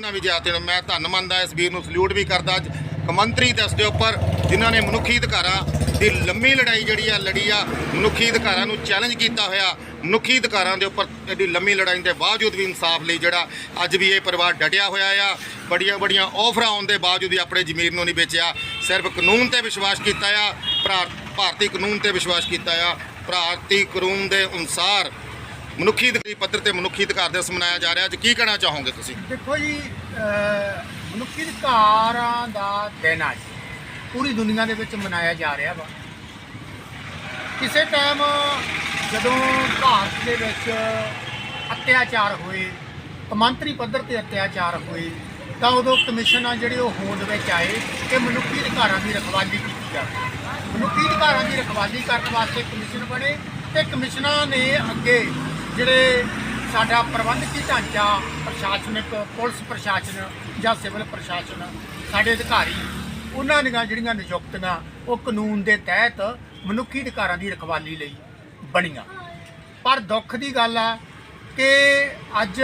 ਉਹਨਾਂ ਵਿਦਿਆਰਥੀਆਂ ਨੂੰ ਮੈਂ ਧੰਨ ਮੰਨਦਾ, ਇਸ ਵੀਰ ਨੂੰ ਸਲੂਟ ਵੀ ਕਰਦਾ ਅੱਜ। ਕਮੰਤਰੀ ਦੱਸ ਦੇ ਉੱਪਰ, ਜਿਨ੍ਹਾਂ ਨੇ ਮਨੁੱਖੀ ਅਧਿਕਾਰਾਂ ਦੀ ਲੰਮੀ ਲੜਾਈ ਜਿਹੜੀ ਆ, ਲੜੀ ਆ, ਮਨੁੱਖੀ ਅਧਿਕਾਰਾਂ ਨੂੰ ਚੈਲੰਜ ਕੀਤਾ ਹੋਇਆ, ਮਨੁੱਖੀ ਅਧਿਕਾਰਾਂ ਦੇ ਉੱਪਰ ਐਡੀ ਲੰਮੀ ਲੜਾਈ ਦੇ ਬਾਵਜੂਦ ਵੀ ਇਨਸਾਫ ਲਈ ਜਿਹੜਾ ਅੱਜ ਵੀ ਇਹ ਪਰਿਵਾਰ ਡਟਿਆ ਹੋਇਆ ਆ, ਬੜੀਆਂ ਬੜੀਆਂ ਆਫਰਾਂ ਆਉਣ ਦੇ ਬਾਵਜੂਦ ਵੀ ਆਪਣੇ ਜ਼ਮੀਰ ਨੂੰ ਨਹੀਂ ਵੇਚਿਆ। ਸਿਰਫ ਕਾਨੂੰਨ ਤੇ ਵਿਸ਼ਵਾਸ ਕੀਤਾ ਆ, ਭਰਾ- ਭਾਰਤੀ ਕਾਨੂੰਨ ਤੇ ਵਿਸ਼ਵਾਸ ਕੀਤਾ ਆ। ਭਾਰਤੀ ਕਾਨੂੰਨ ਦੇ ਅਨੁਸਾਰ ਮਨੁੱਖੀ ਅਧਿਕਾਰ ਪੱਧਰ ਤੇ ਮਨੁੱਖੀ ਅਧਿਕਾਰ ਦਿਵਸ ਮਨਾਇਆ ਜਾ ਰਿਹਾ। ਅੱਜ ਕੀ ਕਹਿਣਾ ਚਾਹੋਗੇ ਤੁਸੀਂ? ਦੇਖੋ ਜੀ, ਅਹ, ਮਨੁੱਖੀ ਅਧਿਕਾਰਾਂ ਦਾ ਦਿਨ ਅੱਜ। ਪੂਰੀ ਦੁਨੀਆ ਦੇ ਵਿੱਚ ਮਨਾਇਆ ਜਾ ਰਿਹਾ ਵਾ। ਕਿਸੇ ਟਾਈਮ ਜਦੋਂ ਭਾਰਤ ਦੇ ਵਿੱਚ ਅਤਿਆਚਾਰ ਹੋਏ ਕਮਾਂਤਰੀ ਪੱਧਰ ਤੇ ਅਤਿਆਚਾਰ ਹੋਏ, ਤਾਂ ਉਦੋਂ ਕਮਿਸ਼ਨ ਆ ਜਿਹੜੇ ਉਹ ਹੋਂਦ ਵਿੱਚ ਆਏ ਕਿ ਮਨੁੱਖੀ ਅਧਿਕਾਰਾਂ ਦੀ ਰਖਵਾਲੀ ਕੀਤੀ ਜਾਵੇ। ਮਨੁੱਖੀ ਅਧਿਕਾਰਾਂ ਦੀ ਰਖਵਾਲੀ ਕਰਨ ਵਾਸਤੇ ਕਮਿਸ਼ਨ ਬਣੇ ਤੇ ਕਮਿਸ਼ਨਾਂ ਨੇ ਅੱਗੇ ਜਿਹੜੇ ਸਾਡਾ ਪ੍ਰਬੰਧਕੀ ਢਾਂਚਾ ਪ੍ਰਸ਼ਾਸਨਿਕ, ਪੁਲਿਸ ਪ੍ਰਸ਼ਾਸਨ ਜਾਂ ਸਿਵਲ ਪ੍ਰਸ਼ਾਸਨ, ਸਾਡੇ ਅਧਿਕਾਰੀ, ਉਹਨਾਂ ਦੀਆਂ ਜਿਹੜੀਆਂ ਨਿਯੁਕਤੀਆਂ, ਉਹ ਕਾਨੂੰਨ ਦੇ ਤਹਿਤ ਮਨੁੱਖੀ ਅਧਿਕਾਰਾਂ ਦੀ ਰਖਵਾਲੀ ਲਈ ਬਣੀਆਂ। ਪਰ ਦੁੱਖ ਦੀ ਗੱਲ ਆ ਕਿ ਅੱਜ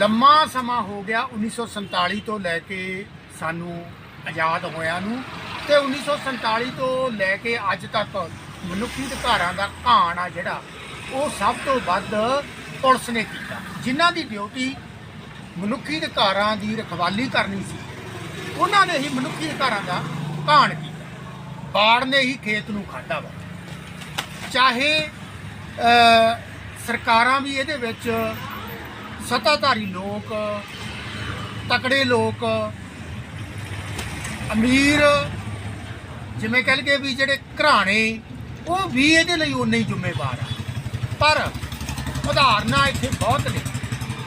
ਲੰਮਾ ਸਮਾਂ ਹੋ ਗਿਆ 1947 ਤੋਂ ਲੈ ਕੇ ਸਾਨੂੰ ਆਜ਼ਾਦ ਹੋਇਆਂ ਨੂੰ ਤੇ 1947 ਤੋਂ ਲੈ ਕੇ ਅੱਜ ਤੱਕ ਮਨੁੱਖੀ ਅਧਿਕਾਰਾਂ ਦਾ ਘਾਣ ਆ ਜਿਹੜਾ, ਉਹ ਸਭ ਤੋਂ ਵੱਧ ਪੁਲਿਸ ਨੇ ਕੀਤਾ। ਜਿਨ੍ਹਾਂ ਦੀ ਡਿਊਟੀ ਮਨੁੱਖੀ ਅਧਿਕਾਰਾਂ ਦੀ ਰਖਵਾਲੀ ਕਰਨੀ ਸੀ, ਉਹਨਾਂ ਨੇ ਹੀ ਮਨੁੱਖੀ ਅਧਿਕਾਰਾਂ ਦਾ ਘਾਣ ਕੀਤਾ। ਬਾੜ ਨੇ ਹੀ ਖੇਤ ਨੂੰ ਖਾਧਾ ਵਾ। ਚਾਹੇ ਸਰਕਾਰਾਂ ਵੀ ਇਹਦੇ ਵਿੱਚ ਸੱਤਾਧਾਰੀ ਲੋਕ, ਤਕੜੇ ਲੋਕ, ਅਮੀਰ, ਜਿਵੇਂ ਕਹਿ ਲਈਏ ਵੀ ਜਿਹੜੇ ਘਰਾਣੇ ਉਹ ਵੀ ਇਹਦੇ ਲਈ ਉਨੇ ਹੀ ਜ਼ਿੰਮੇਵਾਰ ਆ। ਪਰ ਉਦਾਹਰਨਾਂ ਇੱਥੇ ਬਹੁਤ ਨੇ।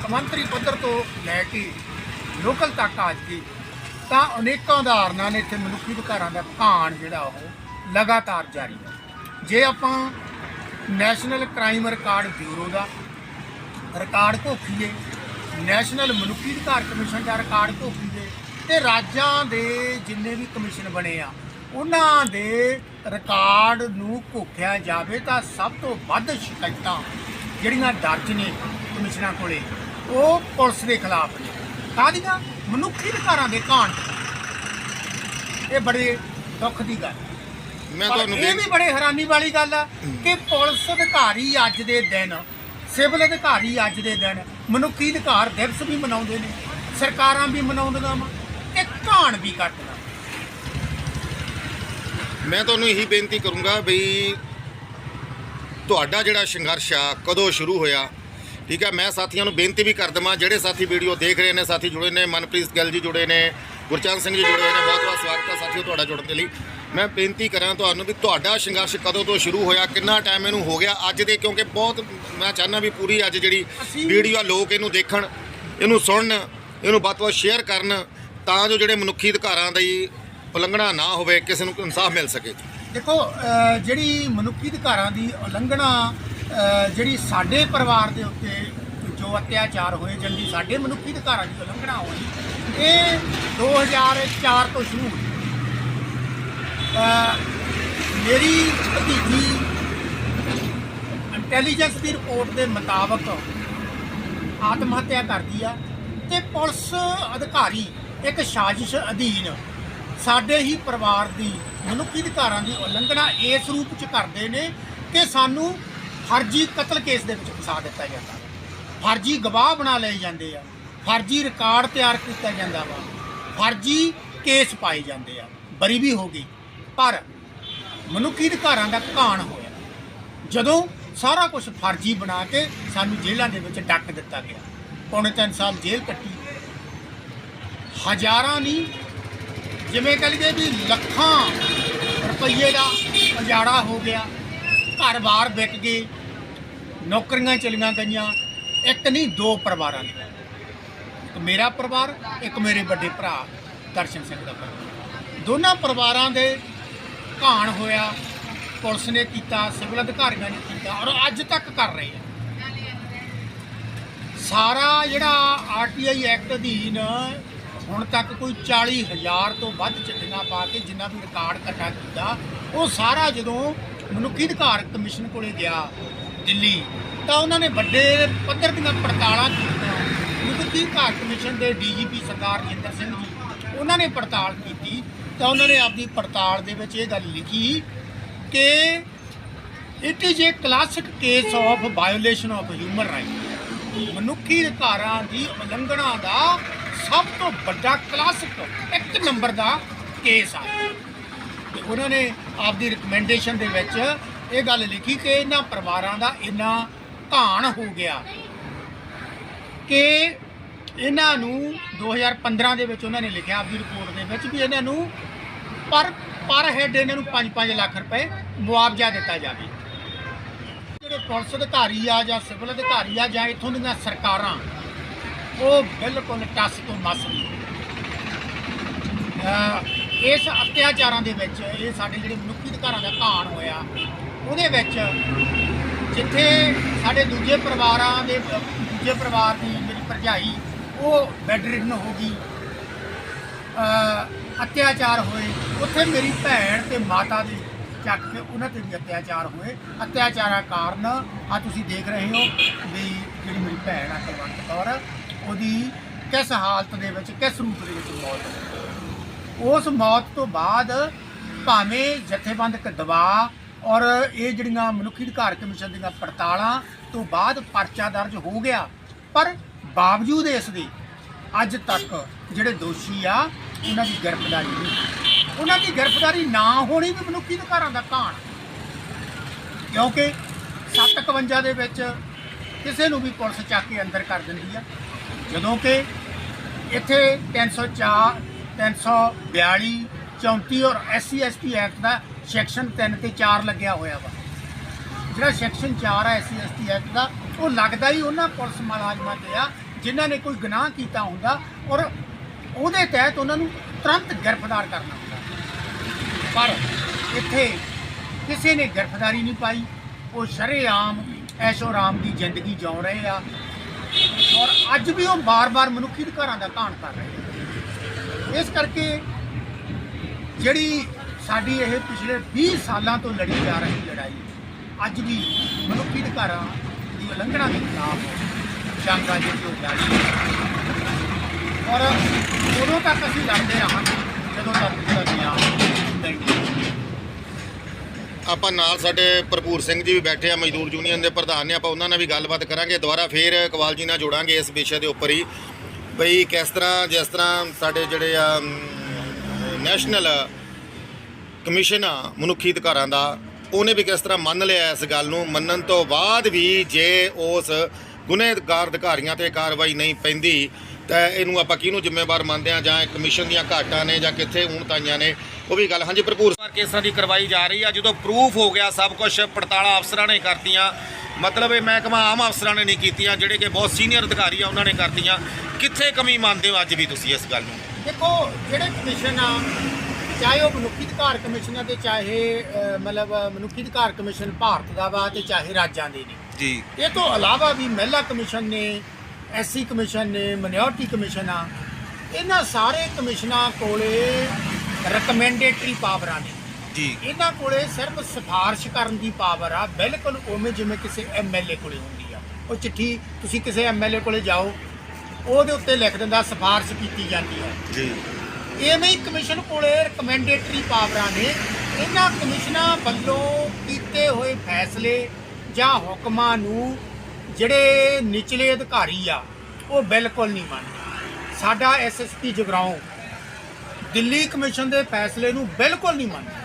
ਕਮੰਤਰੀ ਪੱਧਰ ਤੋਂ ਲੈ ਕੇ ਲੋਕਲ ਤੱਕ ਆ ਕੇ ਤਾਂ ਅਨੇਕਾਂ ਉਦਾਹਰਨਾਂ ਨੇ ਇੱਥੇ ਮਨੁੱਖੀ ਅਧਿਕਾਰਾਂ ਦਾ ਭਾਣ ਜਿਹੜਾ ਉਹ ਲਗਾਤਾਰ ਜਾਰੀ ਹੈ। ਜੇ ਆਪਾਂ ਨੈਸ਼ਨਲ ਕ੍ਰਾਈਮ ਰਿਕਾਰਡ ਬਿਊਰੋ ਦਾ ਰਿਕਾਰਡ ਘੋਖੀਏ, ਨੈਸ਼ਨਲ ਮਨੁੱਖੀ ਅਧਿਕਾਰ ਕਮਿਸ਼ਨ ਦਾ ਰਿਕਾਰਡ ਘੋਖੀਏ, ਤੇ ਰਾਜਾਂ ਦੇ ਜਿੰਨੇ ਵੀ ਕਮਿਸ਼ਨ ਬਣੇ ਆ, ਉਹਨਾਂ ਦੇ ਰਿਕਾਰਡ ਨੂੰ ਘੋਖਿਆ ਜਾਵੇ ਤਾਂ ਸਭ ਤੋਂ ਵੱਧ ਸ਼ਿਕਾਇਤਾਂ ਜਿਹੜੀਆਂ ਦਰਜ ਨੇ ਕਮਿਸ਼ਨਾਂ ਕੋਲੇ ਉਹ ਪੁਲਿਸ ਦੇ ਖਿਲਾਫ ਨੇ। ਕਾਹਦੀਆਂ? ਮਨੁੱਖੀ ਅਧਿਕਾਰਾਂ ਦੇ ਘਾਣ ਇਹ ਬੜੇ ਦੁੱਖ ਦੀ ਗੱਲ ਮੈਂ ਤੁਹਾਨੂੰ ਇਹ ਵੀ ਬੜੇ ਹੈਰਾਨੀ ਵਾਲੀ ਗੱਲ ਆ ਕਿ ਪੁਲਿਸ ਅਧਿਕਾਰੀ ਅੱਜ ਦੇ ਦਿਨ ਸਿਵਲ ਅਧਿਕਾਰੀ ਅੱਜ ਦੇ ਦਿਨ ਮਨੁੱਖੀ ਅਧਿਕਾਰ ਦਿਵਸ ਵੀ ਮਨਾਉਂਦੇ ਨੇ ਸਰਕਾਰਾਂ ਵੀ ਮਨਾਉਂਦੀਆਂ ਵਾ ਤੇ ਘਾਣ ਵੀ ਕੱਟਦਾ ਮੈਂ ਤੁਹਾਨੂੰ ਇਹੀ ਬੇਨਤੀ ਕਰੂੰਗਾ ਵੀ ਤੁਹਾਡਾ ਜਿਹੜਾ ਸੰਘਰਸ਼ ਆ ਕਦੋਂ ਸ਼ੁਰੂ ਹੋਇਆ? ਠੀਕ ਹੈ ਮੈਂ ਸਾਥੀਆਂ ਨੂੰ ਬੇਨਤੀ ਵੀ ਕਰ ਦਵਾਂ ਜਿਹੜੇ ਸਾਥੀ ਵੀਡੀਓ ਦੇਖ ਰਹੇ ਨੇ ਸਾਥੀ ਜੁੜੇ ਨੇ ਮਨਪ੍ਰੀਤ ਗਿੱਲ ਜੀ ਜੁੜੇ ਨੇ ਗੁਰਚਰਨ ਸਿੰਘ ਜੀ ਜੁੜੇ ਹੋਏ ਨੇ ਬਹੁਤ ਬਹੁਤ ਸਵਾਗਤ ਹੈ ਸਾਥੀਓ ਤੁਹਾਡਾ ਜੁੜਨ ਦੇ ਲਈ। ਮੈਂ ਬੇਨਤੀ ਕਰਾਂ ਤੁਹਾਨੂੰ ਵੀ ਤੁਹਾਡਾ ਸੰਘਰਸ਼ ਕਦੋਂ ਤੋਂ ਸ਼ੁਰੂ ਹੋਇਆ ਕਿੰਨਾ ਟਾਈਮ ਇਹਨੂੰ ਹੋ ਗਿਆ ਅੱਜ ਦੇ ਕਿਉਂਕਿ ਬਹੁਤ ਮੈਂ ਚਾਹੁੰਦਾ ਵੀ ਪੂਰੀ ਅੱਜ ਜਿਹੜੀ ਵੀਡੀਓ ਆ ਲੋਕ ਇਹਨੂੰ ਦੇਖਣ ਇਹਨੂੰ ਸੁਣਨ ਇਹਨੂੰ ਵੱਧ ਤੋਂ ਸ਼ੇਅਰ ਕਰਨ ਤਾਂ ਜੋ ਜਿਹੜੇ ਮਨੁੱਖੀ ਅਧਿਕਾਰਾਂ ਦੀ ਉਲੰਘਣਾ ਨਾ ਹੋਵੇ, ਕਿਸੇ ਨੂੰ ਇਨਸਾਫ ਮਿਲ ਸਕੇ। ਦੇਖੋ ਜਿਹੜੀ ਮਨੁੱਖੀ ਅਧਿਕਾਰਾਂ ਦੀ ਉਲੰਘਣਾ ਜਿਹੜੀ ਸਾਡੇ ਪਰਿਵਾਰ ਦੇ ਉੱਤੇ ਜੋ ਅਤਿਆਚਾਰ ਹੋਏ ਜੰਦੀ ਸਾਡੇ ਮਨੁੱਖੀ ਅਧਿਕਾਰਾਂ ਦੀ ਉਲੰਘਣਾ ਹੋਈ, ਇਹ 2004 ਤੋਂ ਸ਼ੁਰੂ ਹੋਈ। ਮੇਰੀ ਭਤੀਜੀ ਇੰਟੈਲੀਜੈਂਸ ਦੀ ਰਿਪੋਰਟ ਦੇ ਮੁਤਾਬਕ ਆਤਮ ਹੱਤਿਆ ਕਰਦੀ ਆ ਤੇ ਪੁਲਿਸ ਅਧਿਕਾਰੀ ਇੱਕ ਸਾਜ਼ਿਸ਼ ਅਧੀਨ ਸਾਡੇ ਹੀ ਪਰਿਵਾਰ ਦੀ ਮਨੁੱਖੀ ਅਧਿਕਾਰਾਂ ਦੀ ਉਲੰਘਣਾ ਇਸ ਰੂਪ ਚ ਕਰਦੇ ਨੇ ਕਿ ਸਾਨੂੰ ਫਰਜ਼ੀ ਕਤਲ ਕੇਸ ਦੇ ਵਿੱਚ ਫਸਾ ਦਿੱਤਾ ਜਾਂਦਾ ਫਰਜ਼ੀ ਗਵਾਹ ਬਣਾ ਲਏ ਜਾਂਦੇ ਆ। ਫਰਜ਼ੀ ਰਿਕਾਰਡ ਤਿਆਰ ਕੀਤਾ ਜਾਂਦਾ ਵਾ। ਫਰਜ਼ੀ ਕੇਸ ਪਾਏ ਜਾਂਦੇ ਆ। ਬਰੀ ਵੀ ਹੋ ਗਈ। ਪਰ ਮਨੁੱਖੀ ਅਧਿਕਾਰਾਂ ਦਾ ਘਾਣ ਹੋਇਆ। ਜਦੋਂ ਸਾਰਾ ਕੁਝ ਫਰਜ਼ੀ ਬਣਾ ਕੇ ਸਾਨੂੰ ਜੇਲ੍ਹਾਂ ਦੇ ਵਿੱਚ ਡੱਕ ਦਿੱਤਾ ਗਿਆ। ਪੌਣੇ ਤਿੰਨ ਸਾਲ ਜੇਲ੍ਹ ਕੱਟੀ। ਹਜ਼ਾਰਾਂ ਨਹੀਂ ਜਿਵੇਂ ਕਹ ਲਈਏ ਵੀ ਲੱਖਾਂ ਰੁਪਈਏ ਦਾ ਉਜਾੜਾ ਹੋ ਗਿਆ ਘਰ-ਬਾਰ ਵਿਕ ਗਏ, ਨੌਕਰੀਆਂ ਚਲੀਆਂ ਗਈਆਂ, ਇੱਕ ਨਹੀਂ, ਦੋ ਪਰਿਵਾਰਾਂ ਦੀਆਂ। ਇੱਕ ਮੇਰਾ ਪਰਿਵਾਰ, ਇੱਕ ਮੇਰੇ ਵੱਡੇ ਭਰਾ ਦਰਸ਼ਨ ਸਿੰਘ ਦਾ ਪਰਿਵਾਰ। ਦੋਨਾਂ ਪਰਿਵਾਰਾਂ ਦੇ ਘਾਣ ਹੋਇਆ, ਪੁਲਿਸ ਨੇ ਕੀਤਾ, ਸਿਵਲ ਅਧਿਕਾਰੀਆਂ ਨੇ ਕੀਤਾ ਔਰ ਅੱਜ ਤੱਕ ਕਰ ਰਹੇ ਆ। ਸਾਰਾ ਜਿਹੜਾ ਆਰਟੀਆਈ ਐਕਟ ਅਧੀਨ ਹੁਣ ਤੱਕ ਕੋਈ 40000 ਤੋਂ ਵੱਧ ਚਿੱਠੀਆਂ ਪਾ ਕੇ ਜਿੰਨਾ ਵੀ ਰਿਕਾਰਡ ਇਕੱਠਾ ਕੀਤਾ, ਉਹ ਸਾਰਾ ਜਦੋਂ ਮਨੁੱਖੀ ਅਧਿਕਾਰ ਕਮਿਸ਼ਨ ਕੋਲੇ ਗਿਆ ਦਿੱਲੀ, ਤਾਂ ਉਹਨਾਂ ਨੇ ਵੱਡੇ ਪੱਧਰ ਦੀਆਂ ਪੜਤਾਲਾਂ ਕੀਤੀਆਂ। ਮਨੁੱਖੀ ਅਧਿਕਾਰ ਕਮਿਸ਼ਨ ਦੇ ਡੀਜੀਪੀ ਸਰਦਾਰ ਜਿੰਦਰ ਸਿੰਘ ਜੀ, ਉਹਨਾਂ ਨੇ ਪੜਤਾਲ ਕੀਤੀ, ਤਾਂ ਉਹਨਾਂ ਨੇ ਆਪਦੀ ਪੜਤਾਲ ਦੇ ਵਿੱਚ ਇਹ ਗੱਲ ਲਿਖੀ ਕਿ it is a classic case of violation of human right ਮਨੁੱਖੀ ਅਧਿਕਾਰਾਂ ਦੀ ਉਲੰਘਣਾ ਦਾ ਤੋਂ ਵੱਡਾ ਕਲਾਸਿਕ ਇੱਕ ਨੰਬਰ ਦਾ ਕੇਸ ਆ। ਤੇ ਉਹਨਾਂ ਨੇ ਆਪਦੀ ਰეკਮੈਂਡੇਸ਼ਨ ਦੇ ਵਿੱਚ ਇਹ ਗੱਲ ਲਿਖੀ ਕਿ ਇਹਨਾਂ ਪਰਿਵਾਰਾਂ ਦਾ ਇੰਨਾ ਘਾਣ ਹੋ ਗਿਆ ਕਿ ਇਹਨਾਂ ਨੂੰ 2015 ਦੇ ਵਿੱਚ ਉਹਨਾਂ ਨੇ ਲਿਖਿਆ ਆਪਦੀ ਰਿਪੋਰਟ ਦੇ ਵਿੱਚ ਵੀ ਇਹਨਾਂ ਨੂੰ ਪਰ ਪਰ ਹੈਡ ਇਹਨਾਂ ਨੂੰ 5-5 ਲੱਖ ਰੁਪਏ ਮੁਆਵਜ਼ਾ ਦਿੱਤਾ ਜਾਵੇ। ਜਿਹੜੇ ਪੁਲਿਸ ਅਧਿਕਾਰੀ ਆ ਜਾਂ ਸਿਵਲ ਅਧਿਕਾਰੀ ਆ ਜਾਂ ਇੱਥੋਂ ਦੀਆਂ ਸਰਕਾਰਾਂ ਉਹ ਬਿਲਕੁਲ ਟੱਸ ਤੋਂ ਮਸ ਨਹੀਂ। ਇਸ ਅਤਿਆਚਾਰਾਂ ਦੇ ਵਿੱਚ ਇਹ ਸਾਡੇ ਜਿਹੜੇ ਮਨੁੱਖੀ ਅਧਿਕਾਰਾਂ ਦਾ ਘਾਣ ਹੋਇਆ, ਉਹਦੇ ਵਿੱਚ ਜਿੱਥੇ ਸਾਡੇ ਦੂਜੇ ਪਰਿਵਾਰਾਂ ਦੇ, ਦੂਜੇ ਪਰਿਵਾਰ ਦੀ ਮੇਰੀ ਭਰਜਾਈ, ਉਹ ਬੈੱਡ ਹੋ ਗਈ ਅਤਿਆਚਾਰ ਹੋਏ, ਉੱਥੇ ਮੇਰੀ ਭੈਣ ਤੇ ਮਾਤਾ ਦੇ ਚੱਕ ਕੇ ਉਹਨਾਂ ਤੇ ਵੀ ਅਤਿਆਚਾਰ ਹੋਏ। ਅਤਿਆਚਾਰਾਂ ਕਾਰਨ ਆ ਤੁਸੀਂ ਦੇਖ ਰਹੇ ਹੋ ਵੀ ਜਿਹੜੀ ਮੇਰੀ ਭੈਣ ਆ ਕੁਲਵੰਤ ਕੌਰ ਉਹਦੀ ਕਿਸ ਹਾਲਤ ਦੇ ਵਿੱਚ, ਕਿਸ ਰੂਪ ਦੇ ਵਿੱਚ ਮੌਤ ਹੋਈ। ਉਸ ਮੌਤ ਤੋਂ ਬਾਅਦ ਭਾਵੇਂ ਜਥੇਬੰਦਕ ਕਦਵਾ ਔਰ ਇਹ ਜਿਹੜੀਆਂ ਮਨੁੱਖੀ ਅਧਿਕਾਰ ਕਮਿਸ਼ਨ ਦੀਆਂ ਪੜਤਾਲਾਂ ਤੋਂ ਬਾਅਦ ਪਰਚਾ ਦਰਜ ਹੋ ਗਿਆ, ਪਰ ਬਾਵਜੂਦ ਇਸ ਦੇ ਅੱਜ ਤੱਕ ਜਿਹੜੇ ਦੋਸ਼ੀ ਆ, ਉਹਨਾਂ ਦੀ ਗ੍ਰਿਫਤਾਰੀ ਨਹੀਂ ਉਹਨਾਂ ਦੀ ਗ੍ਰਿਫਤਾਰੀ ਨਾ ਹੋਣੀ ਵੀ ਮਨੁੱਖੀ ਅਧਿਕਾਰਾਂ ਦਾ ਕਾਣ ਕਿਉਂਕਿ 751 ਦੇ ਵਿੱਚ ਕਿਸੇ ਨੂੰ ਵੀ ਪੁਲਿਸ ਚੱਕ ਕੇ ਅੰਦਰ ਕਰ ਦਿੰਦੀ ਆ। ਜਦੋਂ ਕਿ ਇੱਥੇ 304 342 34 ਔਰ ਐਸਸੀ ਐਸਟੀ ਐਕਟ ਦਾ ਸੈਕਸ਼ਨ 3 ਤੇ 4 ਲੱਗਿਆ ਹੋਇਆ ਵਾ। ਜਿਹੜਾ ਸੈਕਸ਼ਨ 4 ਹੈ ਐਸਸੀ ਐਸਟੀ ਐਕਟ ਦਾ, ਉਹ ਲੱਗਦਾ ਹੀ ਉਹਨਾਂ ਪੁਲਿਸ ਮੁਲਾਜ਼ਮਾਂ ਤੇ ਆ, ਜਿਨ੍ਹਾਂ ਨੇ ਕੋਈ ਗੁਨਾਹ ਕੀਤਾ ਹੁੰਦਾ ਔਰ ਉਹਦੇ ਤਹਿਤ ਉਹਨਾਂ ਨੂੰ ਤੁਰੰਤ ਗ੍ਰਿਫਤਾਰ ਕਰਨਾ ਹੁੰਦਾ। ਪਰ ਇੱਥੇ ਕਿਸੇ ਨੇ ਗ੍ਰਿਫਤਾਰੀ ਨਹੀਂ ਪਾਈ, ਉਹ ਸ਼ਰੇਆਮ ਐਸ਼ੋ ਰਾਮ ਦੀ ਜ਼ਿੰਦਗੀ ਜਿਉ ਰਹੇ ਆ ਔਰ ਅੱਜ ਵੀ ਉਹ ਬਾਰ-ਬਾਰ ਮਨੁੱਖੀ ਅਧਿਕਾਰਾਂ ਦਾ ਘਾਣ ਕਰ ਰਹੇ ਇਸ ਕਰਕੇ ਜਿਹੜੀ ਸਾਡੀ ਇਹ ਪਿਛਲੇ 20 ਸਾਲਾਂ ਤੋਂ ਲੜੀ ਜਾ ਰਹੀ ਲੜਾਈ, ਅੱਜ ਵੀ ਮਨੁੱਖੀ ਅਧਿਕਾਰਾਂ ਦੀ ਉਲੰਘਣਾ ਦੇ ਖਿਲਾਫ ਜੰਗ ਆ ਜਿਹੜੀ ਉਹ ਜਾਰੀ ਔਰ ਉਦੋਂ ਤੱਕ ਅਸੀਂ ਲੜਦੇ ਰਹਾਂਗੇ, ਜਦੋਂ ਤੱਕ ਜਿਹੜਾ ਨਿਆਂ ਨਹੀਂ ਆਪਾਂ ਨਾਲ ਸਾਡੇ ਭਰਪੂਰ ਸਿੰਘ ਜੀ ਵੀ ਬੈਠੇ ਆ, ਮਜ਼ਦੂਰ ਯੂਨੀਅਨ ਦੇ ਪ੍ਰਧਾਨ ਨੇ, ਆਪਾਂ ਉਹਨਾਂ ਨਾਲ ਵੀ ਗੱਲਬਾਤ ਕਰਾਂਗੇ, ਦੁਬਾਰਾ ਫੇਰ ਕਵਾਲ ਜੀ ਨਾਲ ਜੋੜਾਂਗੇ ਇਸ ਵਿਸ਼ੇ ਦੇ ਉੱਪਰ ਹੀ। ਬਈ ਕਿਸ ਤਰ੍ਹਾਂ, ਜਿਸ ਤਰ੍ਹਾਂ ਸਾਡੇ ਜਿਹੜੇ ਆ ਨੈਸ਼ਨਲ ਕਮਿਸ਼ਨ ਆ, ਮਨੁੱਖੀ ਅਧਿਕਾਰਾਂ ਦਾ, ਉਹਨੇ ਵੀ ਕਿਸ ਤਰ੍ਹਾਂ ਮੰਨ ਲਿਆ ਇਸ ਗੱਲ ਨੂੰ? ਮੰਨਣ ਤੋਂ ਬਾਅਦ ਵੀ ਜੇ ਉਸ ਗੁਨੇਗਾਰ ਅਧਿਕਾਰੀਆਂ ਤੇ ਕਾਰਵਾਈ ਨਹੀਂ ਪੈਂਦੀ, ਤਾਂ ਇਹਨੂੰ ਆਪਾਂ ਕਿਹਨੂੰ ਜ਼ਿੰਮੇਵਾਰ ਮੰਨਦੇ ਆ? ਜਾਂ ਕਮਿਸ਼ਨ ਦੀਆਂ ਘਾਟਾਂ ਨੇ ਜਾਂ ਕਿੱਥੇ ਹੁਣ ਤਾਈਆਂ ਨੇ? ਉਹ ਵੀ ਗੱਲ ਹਾਂਜੀ ਭਰਪੂਰ। ਕੇਸਾਂ ਦੀ ਕਰਵਾਈ ਜਾ ਰਹੀ ਆ ਜਦੋਂ ਪ੍ਰੂਫ ਹੋ ਗਿਆ ਸਭ ਕੁਝ ਪੜਤਾਲਾ ਅਫਸਰਾਂ ਨੇ ਕਰਤੀਆਂ। ਮਤਲਬ ਇਹ ਮਹਿਕਮਾ ਆਮ ਅਫਸਰਾਂ ਨੇ ਨਹੀਂ ਕੀਤੀਆਂ ਜਿਹੜੇ ਕਿ ਬਹੁਤ ਸੀਨੀਅਰ ਅਧਿਕਾਰੀ ਆ ਉਹਨਾਂ ਨੇ ਕਰਤੀਆਂ। ਕਿੱਥੇ ਕਮੀ ਮੰਨਦੇ ਹੋ ਅੱਜ ਵੀ ਤੁਸੀਂ ਇਸ ਗੱਲ ਨੂੰ? ਦੇਖੋ ਜਿਹੜੇ ਕਮਿਸ਼ਨ ਆ ਚਾਹੇ ਉਹ ਮਨੁੱਖੀ ਅਧਿਕਾਰ ਕਮਿਸ਼ਨ ਆ ਤੇ ਚਾਹੇ ਅਹ, ਮਤਲਬ ਮਨੁੱਖੀ ਅਧਿਕਾਰ ਕਮਿਸ਼ਨ ਭਾਰਤ ਦਾ ਵਾ ਤੇ ਚਾਹੇ ਰਾਜਾਂ ਦੇ ਨੇ। ਜੀ। ਇਹ ਤੋਂ ਇਲਾਵਾ ਵੀ ਮਹਿਲਾ ਕਮਿਸ਼ਨ ਨੇ ਐਸਸੀ ਕਮਿਸ਼ਨ ਨੇ ਮਿਨੋਰਟੀ ਕਮਿਸ਼ਨ ਆ ਇਹਨਾਂ ਸਾਰੇ ਕਮਿਸ਼ਨਾਂ ਕੋਲੇ ਰਿਕਮੈਂਡੇਟਰੀ ਪਾਵਰ ਆ ਨੇ। ਜੀ। ਇਹਨਾਂ ਕੋਲੇ ਸਿਰਫ ਸਿਫਾਰਿਸ਼ ਕਰਨ ਦੀ ਪਾਵਰ ਆ ਬਿਲਕੁਲ ਉਵੇਂ ਜਿਵੇਂ ਕਿਸੇ ਐਮਐਲਏ ਕੋਲੇ ਹੁੰਦੀ ਆ। ਉਹ ਚਿੱਠੀ ਤੁਸੀਂ ਕਿਸੇ ਐਮਐਲਏ ਕੋਲੇ ਜਾਓ ਉਹਦੇ ਉੱਤੇ ਲਿਖ ਦਿੰਦਾ ਸਿਫਾਰਿਸ਼ ਕੀਤੀ ਜਾਂਦੀ ਹੈ ਜੀ। ਐਵੇਂ ਹੀ ਕਮਿਸ਼ਨ ਕੋਲੇ ਰეკਮੈਂਡੇਟਰੀ ਪਾਵਰਾਂ ਨੇ। ਇਹਨਾਂ ਕਮਿਸ਼ਨਾਂ ਵੱਲੋਂ ਕੀਤੇ ਹੋਏ ਫੈਸਲੇ ਜਾਂ ਹੁਕਮਾਂ ਨੂੰ ਜਿਹੜੇ ਨਿਚਲੇ ਅਧਿਕਾਰੀ ਆ ਉਹ ਬਿਲਕੁਲ ਨਹੀਂ ਮੰਨਦੇ। ਸਾਡਾ ਐਸਐਸਪੀ ਜਗਰਾਉਂ ਦਿੱਲੀ ਕਮਿਸ਼ਨ ਦੇ ਫੈਸਲੇ ਨੂੰ ਬਿਲਕੁਲ ਨਹੀਂ ਮੰਨਦਾ।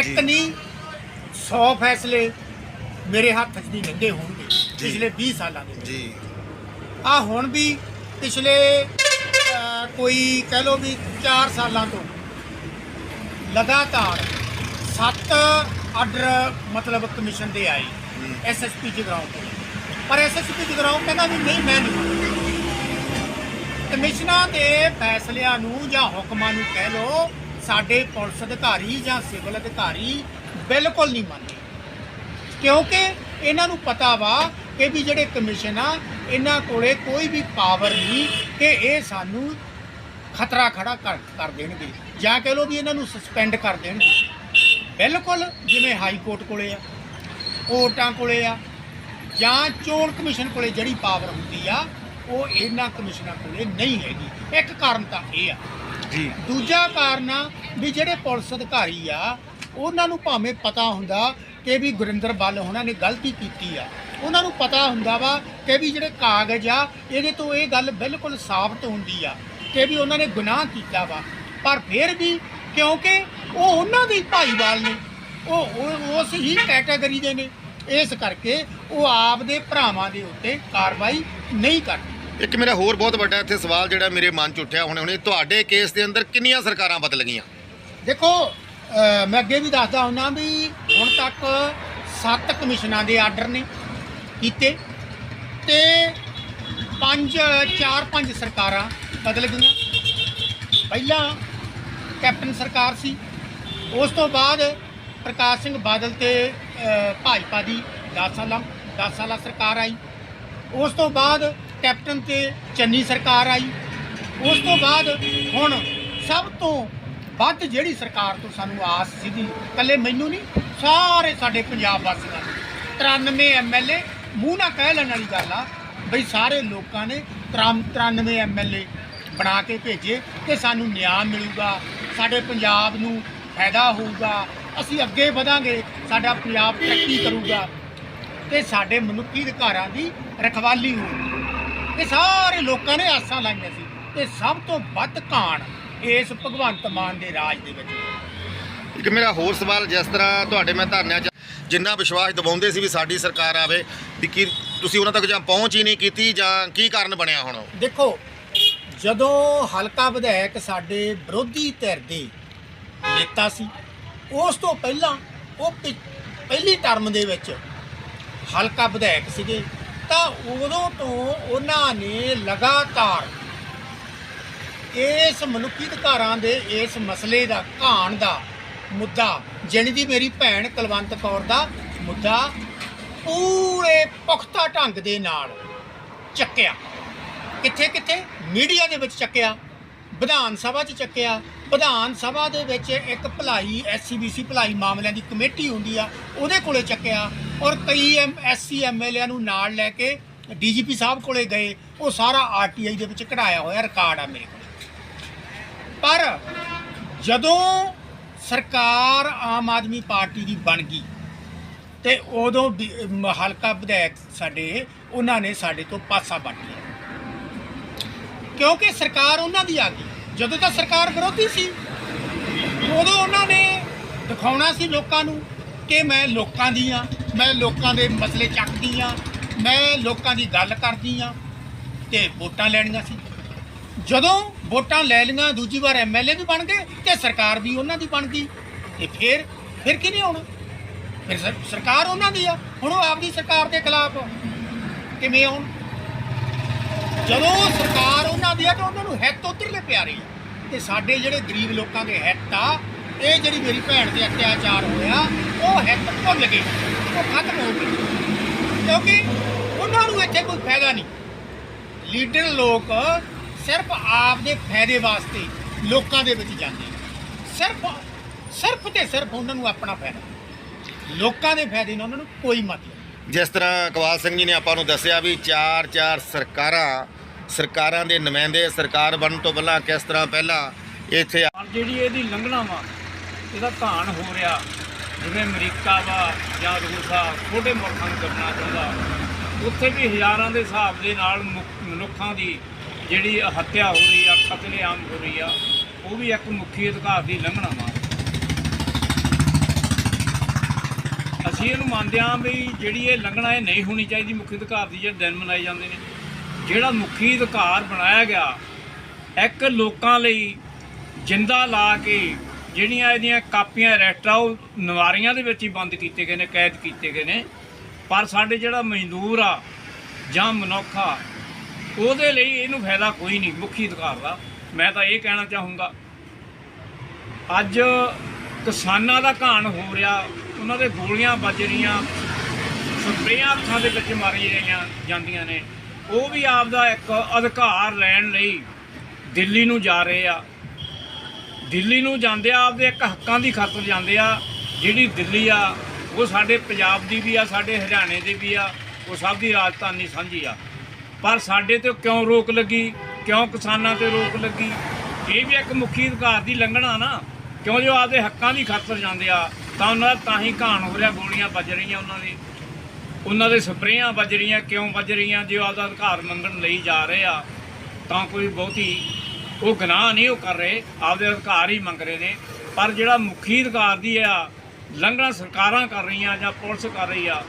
ਇੱਕ। ਨਹੀਂ 100 ਫੈਸਲੇ ਮੇਰੇ ਹੱਥ 'ਚ ਨਹੀਂ ਲੰਘੇ ਹੋਣਗੇ ਪਿਛਲੇ 20 ਸਾਲਾਂ ਦੇ ਜੀ। ਆ ਹੁਣ ਵੀ ਪਿਛਲੇ ਕੋਈ ਕਹਿ ਲਓ ਵੀ 4 ਸਾਲਾਂ ਤੋਂ ਲਗਾਤਾਰ 7 ਆਰਡਰ ਮਤਲਬ ਕਮਿਸ਼ਨ ਦੇ ਆਏ ਐਸਐਸਪੀ ਜਗਰਾਉਂ ਤੋਂ। ਪਰ ਐਸਐਸਪੀ ਜਗਰਾਉਂ ਕਹਿੰਦਾ ਵੀ ਨਹੀਂ ਮੈਂ ਨਹੀਂ। ਕਮਿਸ਼ਨਾਂ ਦੇ ਫੈਸਲਿਆਂ ਨੂੰ ਜਾਂ ਹੁਕਮਾਂ ਨੂੰ ਕਹਿ ਲਓ, ਸਾਡੇ ਪੁਲਿਸ ਅਧਿਕਾਰੀ ਜਾਂ ਸਿਵਲ ਅਧਿਕਾਰੀ ਬਿਲਕੁਲ ਨਹੀਂ ਮੰਨਦੇ। ਕਿਉਂਕਿ ਇਹਨਾਂ ਨੂੰ ਪਤਾ ਵਾ ਕਿ ਵੀ ਜਿਹੜੇ ਕਮਿਸ਼ਨ ਆ, ਇਹਨਾਂ ਕੋਲੇ ਕੋਈ ਵੀ ਪਾਵਰ ਨਹੀਂ ਕਿ ਇਹ ਸਾਨੂੰ ਖਤਰਾ ਖੜਾ ਕਰ ਕਰ ਦੇਣਗੇ ਜਾਂ ਕਹਿ ਲਓ ਵੀ ਇਹਨਾਂ ਨੂੰ ਸਸਪੈਂਡ ਕਰ ਦੇਣਗੇ। ਬਿਲਕੁਲ ਜਿਵੇਂ ਹਾਈ ਕੋਰਟ ਕੋਲੇ ਆ, ਕੋਰਟਾਂ ਕੋਲੇ ਆ ਜਾਂ ਚੋਣ ਕਮਿਸ਼ਨ ਕੋਲੇ ਜਿਹੜੀ ਪਾਵਰ ਹੁੰਦੀ ਆ ਉਹ ਇਹਨਾਂ ਕਮਿਸ਼ਨਾਂ ਕੋਲੇ ਨਹੀਂ ਹੈਗੀ ਇੱਕ ਕਾਰਨ ਤਾਂ ਇਹ ਆ। ਜੀ। ਦੂਜਾ ਕਾਰਨ ਆ ਵੀ ਜਿਹੜੇ ਪੁਲਿਸ ਅਧਿਕਾਰੀ ਆ ਉਹਨਾਂ ਨੂੰ ਭਾਵੇਂ ਪਤਾ ਹੁੰਦਾ ਕਿ ਵੀ ਗੁਰਿੰਦਰ ਬੱਲ ਉਹਨਾਂ ਨੇ ਗਲਤੀ ਕੀਤੀ ਆ। ਉਹਨਾਂ ਨੂੰ ਪਤਾ ਹੁੰਦਾ ਵਾ ਕਿ ਵੀ ਜਿਹੜੇ ਕਾਗਜ਼ ਆ ਇਹਦੇ ਤੋਂ ਇਹ ਗੱਲ ਬਿਲਕੁਲ ਸਾਬਤ ਹੁੰਦੀ ਆ ਕਿ ਵੀ ਉਹਨਾਂ ਨੇ ਗੁਨਾਹ ਕੀਤਾ ਵਾ। ਪਰ ਫਿਰ ਵੀ ਕਿਉਂਕਿ ਉਹ ਉਹਨਾਂ ਦੇ ਭਾਈਵਾਲ ਨੇ ਉਹ ਉਸ ਹੀ ਕੈਟਾਗਰੀ ਦੇ ਨੇ। ਇਸ ਕਰਕੇ ਉਹ ਆਪਦੇ ਭਰਾਵਾਂ ਦੇ ਉੱਤੇ ਕਾਰਵਾਈ ਨਹੀਂ ਕਰਦੇ। ਇੱਕ ਮੇਰਾ ਹੋਰ ਬਹੁਤ ਵੱਡਾ ਇੱਥੇ ਸਵਾਲ ਜਿਹੜਾ ਮੇਰੇ ਮਨ 'ਚ ਉੱਠਿਆ ਹੁਣੇ ਹੁਣੇ ਤੁਹਾਡੇ ਕੇਸ ਦੇ ਅੰਦਰ ਕਿੰਨੀਆਂ ਸਰਕਾਰਾਂ ਬਦਲ ਗਈਆਂ? ਦੇਖੋ ਅਹ ਮੈਂ ਅੱਗੇ ਵੀ ਦੱਸਦਾ ਹੁੰਨਾ ਵੀ ਹੁਣ ਤੱਕ ਸੱਤ ਕਮਿਸ਼ਨਾਂ ਦੇ ਆਰਡਰ ਨੇ ਕੀਤੇ ਤੇ ਪੰਜ ਚਾਰ ਪੰਜ ਸਰਕਾਰਾਂ ਬਦਲ ਗਈਆਂ। ਪਹਿਲਾਂ ਕੈਪਟਨ ਸਰਕਾਰ ਸੀ ਉਸ ਤੋਂ ਬਾਅਦ ਪ੍ਰਕਾਸ਼ ਸਿੰਘ ਬਾਦਲ ਤੇ ਅਹ, ਭਾਜਪਾ ਦੀ 10 ਸਾਲਾਂ 10 ਸਾਲਾਂ ਸਰਕਾਰ ਆਈ। ਉਸ ਤੋਂ ਬਾਅਦ ਕੈਪਟਨ ਤੇ ਚੰਨੀ ਸਰਕਾਰ ਆਈ। ਉਸ ਤੋਂ ਬਾਅਦ ਹੁਣ ਸਭ ਤੋਂ ਵੱਧ ਜਿਹੜੀ ਸਰਕਾਰ ਤੋਂ ਸਾਨੂੰ ਆਸ ਸੀਗੀ ਕੱਲੇ ਮੈਨੂੰ ਨਹੀਂ, ਸਾਰੇ ਸਾਡੇ ਪੰਜਾਬ ਵਾਸੀਆਂ ਨੂੰ। 93 ਐਮਐਲਏ ਮੂੰਹ ਨਾਲ ਕਹਿ ਲੈਣ ਵਾਲੀ ਗੱਲ ਆ, ਬਈ ਸਾਰੇ ਲੋਕਾਂ ਨੇ 93 ਐਮਐਲਏ ਬਣਾ ਕੇ ਭੇਜੇ ਕਿ ਸਾਨੂੰ ਨਿਆਂ ਮਿਲੂਗਾ, ਸਾਡੇ ਪੰਜਾਬ ਨੂੰ ਫਾਇਦਾ ਹੋਊਗਾ, ਅਸੀਂ ਅੱਗੇ ਵਧਾਂਗੇ, ਸਾਡਾ ਪੰਜਾਬ ਤਰੱਕੀ ਕਰੂਗਾ ਤੇ ਸਾਡੇ ਮਨੁੱਖੀ ਅਧਿਕਾਰਾਂ ਦੀ ਰਖਵਾਲੀ ਹੋਊਗੀ। ਇਹ ਸਾਰੇ ਲੋਕਾਂ ਨੇ ਆਸਾਂ ਲਾਈਆਂ ਸੀ ਤੇ ਸਭ ਤੋਂ ਵੱਧ ਘਾਣ ਇਸ ਭਗਵੰਤ ਮਾਨ ਦੇ ਰਾਜ ਦੇ ਵਿੱਚ ਇੱਕ ਮੇਰਾ ਹੋਰ ਸਵਾਲ ਜਿਸ ਤਰ੍ਹਾਂ ਤੁਹਾਡੇ ਮੈਂ ਧਰਨਿਆਂ ਜਿੰਨਾ ਵਿਸ਼ਵਾਸ ਦਿਵਾਉਂਦੇ ਸੀ ਵੀ ਸਾਡੀ ਸਰਕਾਰ ਆਵੇ ਵੀ ਕੀ ਤੁਸੀਂ ਉਹਨਾਂ ਤੱਕ ਜਾਂ ਪਹੁੰਚ ਹੀ ਨਹੀਂ ਕੀਤੀ ਜਾਂ ਕੀ ਕਾਰਨ ਬਣਿਆ ਹੁਣ ਦੇਖੋ ਜਦੋਂ ਹਲਕਾ ਵਿਧਾਇਕ ਸਾਡੇ ਵਿਰੋਧੀ ਧਿਰ ਦੇ ਨੇਤਾ ਸੀ ਉਸ ਤੋਂ ਪਹਿਲਾਂ ਉਹ ਪਹਿਲੀ ਟਰਮ ਦੇ ਵਿੱਚ ਹਲਕਾ ਵਿਧਾਇਕ ਸੀਗੇ। ਤਾਂ ਉਦੋਂ ਤੋਂ ਉਹਨਾਂ ਨੇ ਲਗਾਤਾਰ ਇਸ ਮਨੁੱਖੀ ਅਧਿਕਾਰਾਂ ਦੇ, ਇਸ ਮਸਲੇ ਦਾ, ਘਾਣ ਦਾ ਮੁੱਦਾ ਜਿਹਨੀ ਦੀ ਮੇਰੀ ਭੈਣ ਕੁਲਵੰਤ ਕੌਰ ਦਾ ਮੁੱਦਾ ਪੂਰੇ ਪੁਖਤਾ ਢੰਗ ਦੇ ਨਾਲ ਚੱਕਿਆ। ਕਿੱਥੇ ਕਿੱਥੇ ਮੀਡੀਆ ਦੇ ਵਿੱਚ ਚੱਕਿਆ। ਵਿਧਾਨ ਸਭਾ 'ਚ ਚੱਕਿਆ। ਵਿਧਾਨ ਸਭਾ ਦੇ ਵਿੱਚ ਇੱਕ ਭਲਾਈ ਐਸਸੀਬੀਸੀ ਭਲਾਈ ਮਾਮਲਿਆਂ ਦੀ ਕਮੇਟੀ ਹੁੰਦੀ ਆ ਉਹਦੇ ਕੋਲੇ ਚੱਕਿਆ ਔਰ ਕਈ ਐਮ ਐਸਸੀ ਐਮਐਲਏ ਨੂੰ ਨਾਲ ਲੈ ਕੇ ਡੀਜੀਪੀ ਸਾਹਿਬ ਕੋਲੇ ਗਏ। ਉਹ ਸਾਰਾ ਆਰਟੀਆਈ ਦੇ ਵਿੱਚ ਕਢਾਇਆ ਹੋਇਆ ਰਿਕਾਰਡ ਆ ਮੇਰੇ ਕੋਲ। ਪਰ ਜਦੋਂ ਸਰਕਾਰ ਆਮ ਆਦਮੀ ਪਾਰਟੀ ਦੀ ਬਣ ਗਈ ਤੇ ਉਦੋਂ ਵੀ, ਹਲਕਾ ਵਿਧਾਇਕ ਸਾਡੇ ਉਹਨਾਂ ਨੇ ਸਾਡੇ ਤੋਂ ਪਾਸਾ ਵੱਟ ਲਿਆ। ਕਿਉਂਕਿ ਸਰਕਾਰ ਉਹਨਾਂ ਦੀ ਆ ਗਈ। ਜਦੋਂ ਤਾਂ ਸਰਕਾਰ ਵਿਰੋਧੀ ਸੀ, ਉਦੋਂ ਉਹਨਾਂ ਨੇ ਦਿਖਾਉਣਾ ਸੀ ਲੋਕਾਂ ਨੂੰ ਕਿ ਮੈਂ ਲੋਕਾਂ ਦੀ ਆ ਮੈਂ ਲੋਕਾਂ ਦੇ ਮਸਲੇ ਚੱਕਦੀ ਆ ਮੈਂ ਲੋਕਾਂ ਦੀ ਗੱਲ ਕਰਦੀ ਆ ਤੇ ਵੋਟਾਂ ਲੈਣੀਆਂ ਸੀ। ਜਦੋਂ ਵੋਟਾਂ ਲੈ ਲਈਆਂ, ਦੂਜੀ ਵਾਰ ਐਮਐਲਏ ਵੀ ਬਣ ਗਏ ਤੇ ਸਰਕਾਰ ਵੀ ਉਹਨਾਂ ਦੀ ਬਣ ਗਈ। ਤੇ ਫਿਰ ਫਿਰ ਕਿਹਨੇ ਆਉਣਾ ਫਿਰ ਸਰਕਾਰ ਉਹਨਾਂ ਦੀ ਆ। ਹੁਣ ਉਹ ਆਪਦੀ ਸਰਕਾਰ ਦੇ ਖਿਲਾਫ ਕਿਵੇਂ ਆਉਣ? ਜਦੋਂ ਸਰਕਾਰ ਉਹਨਾਂ ਦੀ ਆ ਤਾਂ ਉਹਨਾਂ ਨੂੰ ਹਿੱਤ ਉਧਰਲੇ ਪਿਆਰੇ ਆ। ਤੇ ਸਾਡੇ ਜਿਹੜੇ ਗਰੀਬ ਲੋਕਾਂ ਦੇ ਹਿੱਤ ਆ, ਇਹ ਜਿਹੜੀ ਮੇਰੀ ਭੈਣ ਤੇ ਅਤਿਆਚਾਰ ਹੋਇਆ, ਉਹ ਹਿੱਤ ਭੁੱਲ ਗਏ, ਉਹ ਖਤਮ ਹੋ ਗਏ। ਕਿਉਂਕਿ ਉਹਨਾਂ ਨੂੰ ਇੱਥੇ ਕੋਈ ਫਾਇਦਾ ਨਹੀਂ। ਲੀਡਰ ਲੋਕ ਸਿਰਫ ਆਪ ਦੇ ਫਾਇਦੇ ਵਾਸਤੇ ਲੋਕਾਂ ਦੇ ਵਿੱਚ ਜਾਂਦੇ ਸਿਰਫ ਸਿਰਫ ਤੇ ਸਿਰਫ ਉਹਨਾਂ ਨੂੰ ਆਪਣਾ ਫਾਇਦਾ। ਲੋਕਾਂ ਦੇ ਫਾਇਦੇ ਨਾਲ ਉਹਨਾਂ ਨੂੰ ਕੋਈ ਮਤਲਬ ਨਹੀਂ। ਜਿਸ ਤਰ੍ਹਾਂ ਇਕਬਾਲ ਸਿੰਘ ਜੀ ਨੇ ਆਪਾਂ ਨੂੰ ਦੱਸਿਆ ਵੀ ਚਾਰ ਚਾਰ ਸਰਕਾਰਾਂ ਸਰਕਾਰਾਂ ਦੇ ਨੁਮਾਇੰਦੇ ਸਰਕਾਰ ਬਣਨ ਤੋਂ ਪਹਿਲਾਂ ਕਿਸ ਤਰ੍ਹਾਂ ਪਹਿਲਾਂ ਇੱਥੇ ਜਿਹੜੀ ਇਹਦੀ ਲੰਘਣਾ ਵਾ, ਇਹਦਾ ਧਾਨ ਹੋ ਰਿਹਾ। ਜਿਵੇਂ ਅਮਰੀਕਾ ਵਾ ਜਾਂ ਰੂਸ ਆ ਛੋਟੇ ਮੁਲਕਾਂ ਨੂੰ ਕਰਨਾ ਚਾਹੁੰਦਾ। ਉੱਥੇ ਵੀ ਹਜ਼ਾਰਾਂ ਦੇ ਹਿਸਾਬ ਦੇ ਨਾਲ ਮੁ- ਮਨੁੱਖਾਂ ਦੀ ਜਿਹੜੀ ਹੱਤਿਆ ਹੋ ਰਹੀ ਆ, ਕਤਲੇਆਮ ਹੋ ਰਹੀ ਆ, ਉਹ ਵੀ ਇੱਕ ਮੁੱਖੀ ਅਧਿਕਾਰ ਦੀ ਲੰਘਣਾ ਵਾ। ਅਸੀਂ ਇਹਨੂੰ ਮੰਨਦੇ ਹਾਂ ਵੀ ਜਿਹੜੀ ਇਹ ਲੰਘਣਾ ਇਹ ਨਹੀਂ ਹੋਣੀ ਚਾਹੀਦੀ, ਮੁੱਖੀ ਅਧਿਕਾਰ ਦੀ ਜਿਹੜੇ ਦਿਨ ਮਨਾਏ ਜਾਂਦੇ ਨੇ। ਜਿਹੜਾ ਮੁੱਖੀ ਅਧਿਕਾਰ ਬਣਾਇਆ ਗਿਆ, ਇੱਕ ਲੋਕਾਂ ਲਈ ਜਿੰਦਾ ਲਾ ਕੇ ਜਿਹੜੀਆਂ ਇਹਦੀਆਂ ਕਾਪੀਆਂ ਰੈਸਟਰਾ ਉਹ ਨਵਾਰੀਆਂ ਦੇ ਵਿੱਚ ਹੀ ਬੰਦ ਕੀਤੇ ਗਏ ਨੇ, ਕੈਦ ਕੀਤੇ ਗਏ ਨੇ। ਪਰ ਸਾਡੇ ਜਿਹੜਾ ਮਜ਼ਦੂਰ ਆ ਜਾਂ ਮਨੁੱਖ ਆ, ਉਹਦੇ ਲਈ ਇਹਨੂੰ ਫਾਇਦਾ ਕੋਈ ਨਹੀਂ, ਮੁੱਖੀ ਅਧਿਕਾਰ ਦਾ। ਮੈਂ ਤਾਂ ਇਹ ਕਹਿਣਾ ਚਾਹੂੰਗਾ, ਅੱਜ ਕਿਸਾਨਾਂ ਦਾ ਘਾਣ ਹੋ ਰਿਹਾ, ਉਹਨਾਂ ਦੇ ਗੋਲੀਆਂ ਵੱਜ ਰਹੀਆਂ, ਸਪਰੇਆਂ ਅੱਖਾਂ ਦੇ ਵਿੱਚ ਮਾਰੀਆਂ ਰਹੀਆਂ ਜਾਂਦੀਆਂ ਨੇ। ਉਹ ਵੀ ਆਪਦਾ ਇੱਕ ਅਧਿਕਾਰ ਲੈਣ ਲਈ ਦਿੱਲੀ ਨੂੰ ਜਾ ਰਹੇ ਆ। ਦਿੱਲੀ ਨੂੰ ਜਾਂਦੇ ਆ, ਆਪਦੇ ਇੱਕ ਹੱਕਾਂ ਦੀ ਖਾਤਰ ਜਾਂਦੇ ਆ। ਜਿਹੜੀ ਦਿੱਲੀ ਆ, ਉਹ ਸਾਡੇ ਪੰਜਾਬ ਦੀ ਵੀ ਆ, ਸਾਡੇ ਹਰਿਆਣੇ ਦੀ ਵੀ ਆ, ਉਹ ਸਭ ਦੀ ਰਾਜਧਾਨੀ ਸਾਂਝੀ ਆ। ਪਰ ਸਾਡੇ ਤੇ ਕਿਉਂ ਰੋਕ ਲੱਗੀ? ਕਿਉਂ ਕਿਸਾਨਾਂ ਤੇ ਰੋਕ ਲੱਗੀ? ਇਹ ਵੀ ਇੱਕ ਮੁੱਖੀ ਅਧਿਕਾਰ ਦੀ ਲੰਘਣਾ ਨਾ। ਕਿਉਂ ਜੋ ਆਪਦੇ ਹੱਕਾਂ ਦੀ ਖਾਤਰ ਜਾਂਦੇ ਆ, ਤਾਂ ਉਹਨਾਂ ਦਾ ਤਾਂ ਹੀ ਘਾਣ ਹੋ ਰਿਹਾ, ਗੋਲੀਆਂ ਵੱਜ ਰਹੀਆਂ ਉਹਨਾਂ ਦੀ। ਉਹਨਾਂ ਦੇ ਸਪਰੇਆਂ ਵੱਜ ਰਹੀਆਂ, ਕਿਉਂ ਵੱਜ ਰਹੀਆਂ, ਜੇ ਉਹ ਆਪਦਾ ਅਧਿਕਾਰ ਮੰਗਣ ਲਈ ਜਾ ਰਹੇ ਆ, ਤਾਂ ਕੋਈ ਬਹੁਤੀ ਉਹ ਗੁਨਾਹ ਨਹੀਂ ਉਹ ਕਰ ਰਹੇ, ਆਪਦੇ ਅਧਿਕਾਰ ਹੀ ਮੰਗ ਰਹੇ ਨੇ। ਪਰ ਜਿਹੜਾ ਮੁਖੀ ਅਧਿਕਾਰ ਦੀ ਆ, ਲੰਘਣਾ ਸਰਕਾਰਾਂ ਕਰ ਰਹੀਆਂ ਜਾਂ ਪੁਲਿਸ ਕਰ ਰਹੀ ਆ,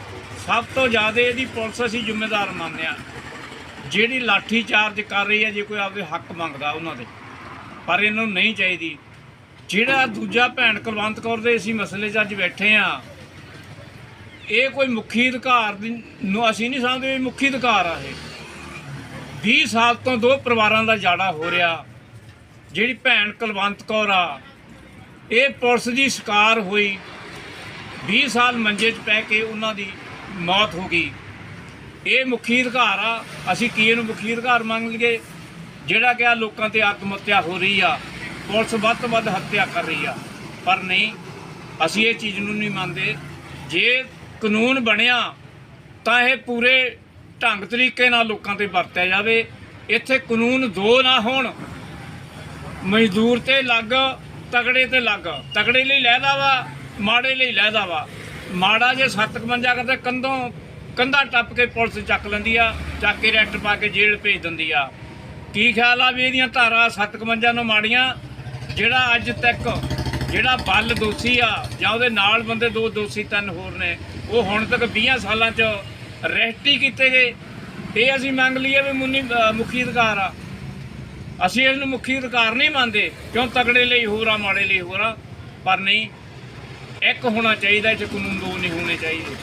ਸਭ ਤੋਂ ਜ਼ਿਆਦਾ ਇਹਦੀ ਪੁਲਿਸ ਅਸੀਂ ਜ਼ਿੰਮੇਦਾਰ ਮੰਨਦੇ ਆ। ਜਿਹੜੀ ਲਾਠੀ ਚਾਰਜ ਕਰ ਰਹੀ ਹੈ ਜੇ ਕੋਈ ਆਪਦੇ ਹੱਕ ਮੰਗਦਾ ਉਹਨਾਂ ਦੇ ਪਰ ਇਹਨਾਂ ਨੂੰ ਨਹੀਂ ਚਾਹੀਦੀ। ਜਿਹੜਾ ਦੂਜਾ ਭੈਣ ਕੁਲਵੰਤ ਕੌਰ ਦੇ ਅਸੀਂ ਮਸਲੇ 'ਚ ਅੱਜ ਬੈਠੇ ਆ ਇਹ ਕੋਈ ਮੁੱਖੀ ਅਧਿਕਾਰ ਨੂੰ ਅਸੀਂ ਨਹੀਂ ਸਮਝਦੇ ਵੀ ਮੁੱਖੀ ਅਧਿਕਾਰ ਆ ਇਹ। 20 ਸਾਲ ਤੋਂ ਦੋ ਪਰਿਵਾਰਾਂ ਦਾ ਜਾੜਾ ਹੋ ਰਿਹਾ। ਜਿਹੜੀ ਭੈਣ ਕੁਲਵੰਤ ਕੌਰ ਆ, ਇਹ ਪੁਲਿਸ ਦੀ ਸ਼ਿਕਾਰ ਹੋਈ। 20 ਸਾਲ ਮੰਜੇ 'ਚ ਪੈ ਕੇ ਉਹਨਾਂ ਦੀ ਮੌਤ ਹੋ ਗਈ। ਇਹ ਮੁਖੀ ਅਧਿਕਾਰ ਆ, ਅਸੀਂ ਕੀ ਇਹਨੂੰ ਮੁਖੀ ਅਧਿਕਾਰ ਮੰਗ ਲਈਏ ਜਿਹੜਾ ਕਿ ਆ ਲੋਕਾਂ ਤੇ ਆਤਮ ਹੱਤਿਆ ਹੋ ਰਹੀ ਆ, ਪੁਲਿਸ ਵੱਧ ਤੋਂ ਵੱਧ ਹੱਤਿਆ ਕਰ ਰਹੀ ਆ। ਪਰ ਨਹੀਂ, ਅਸੀਂ ਇਹ ਚੀਜ਼ ਨੂੰ ਨਹੀਂ ਮੰਨਦੇ। ਜੇ ਕਾਨੂੰਨ ਬਣਿਆ ਤਾਂ ਇਹ ਪੂਰੇ ਢੰਗ ਤਰੀਕੇ ਨਾਲ ਲੋਕਾਂ ਤੇ ਵਰਤਿਆ ਜਾਵੇ। ਇੱਥੇ ਕਾਨੂੰਨ ਦੋ ਨਾ ਹੋਣ। ਮਜ਼ਦੂਰ ਤੇ ਲੱਗ, ਤਗੜੇ ਤੇ ਲੱਗ। ਤਗੜੇ ਲਈ ਲੈਦਾ ਵਾ, ਮਾੜੇ ਲਈ ਲਹਿਦਾ ਵਾ। ਮਾੜਾ ਜੇ 751 ਕਰਦੇ ਕੰਧੋਂ ਕੰਧਾ ਟੱਪ ਕੇ ਪੁਲਿਸ ਚੱਕ ਲੈਂਦੀ ਆ, ਚੱਕ ਕੇ ਰੈਸਟ ਪਾ ਕੇ ਜੇਲ੍ਹ ਭੇਜ ਦਿੰਦੀ ਆ। ਕੀ ਖਿਆਲ ਆ ਵੀ ਇਹਦੀਆਂ ਧਾਰਾ 751 ਨੂੰ ਮਾੜੀਆਂ? ਜਿਹੜਾ ਅੱਜ ਤੱਕ ਜਿਹੜਾ ਬੱਲ ਦੋਸ਼ੀ ਆ ਜਾਂ ਉਹਦੇ ਨਾਲ ਬੰਦੇ ਦੋ ਦੋਸ਼ੀ ਤਿੰਨ ਹੋਰ ਨੇ ਉਹ ਹੁਣ ਤੱਕ 20 ਸਾਲਾਂ 'ਚ ਅਰੈਸਟ ਹੀ ਕੀਤੇ ਗਏ ਇਹ ਅਸੀਂ ਮੰਗ ਲਈਏ ਵੀ ਮੁੰਨੀ ਮੁਖੀ ਅਧਿਕਾਰ ਆ। ਅਸੀਂ ਇਹਨੂੰ ਮੁਖੀ ਅਧਿਕਾਰ ਨਹੀਂ ਮੰਨਦੇ। ਕਿਉਂ ਤਗੜੇ ਲਈ ਹੋਰ ਆ, ਮਾੜੇ ਲਈ ਹੋਰ ਆ? ਪਰ ਨਹੀਂ, ਇੱਕ ਹੋਣਾ ਚਾਹੀਦਾ ਇੱਥੇ ਕਾਨੂੰਨ ਦੋ ਨਹੀਂ ਹੋਣੇ ਚਾਹੀਦੇ।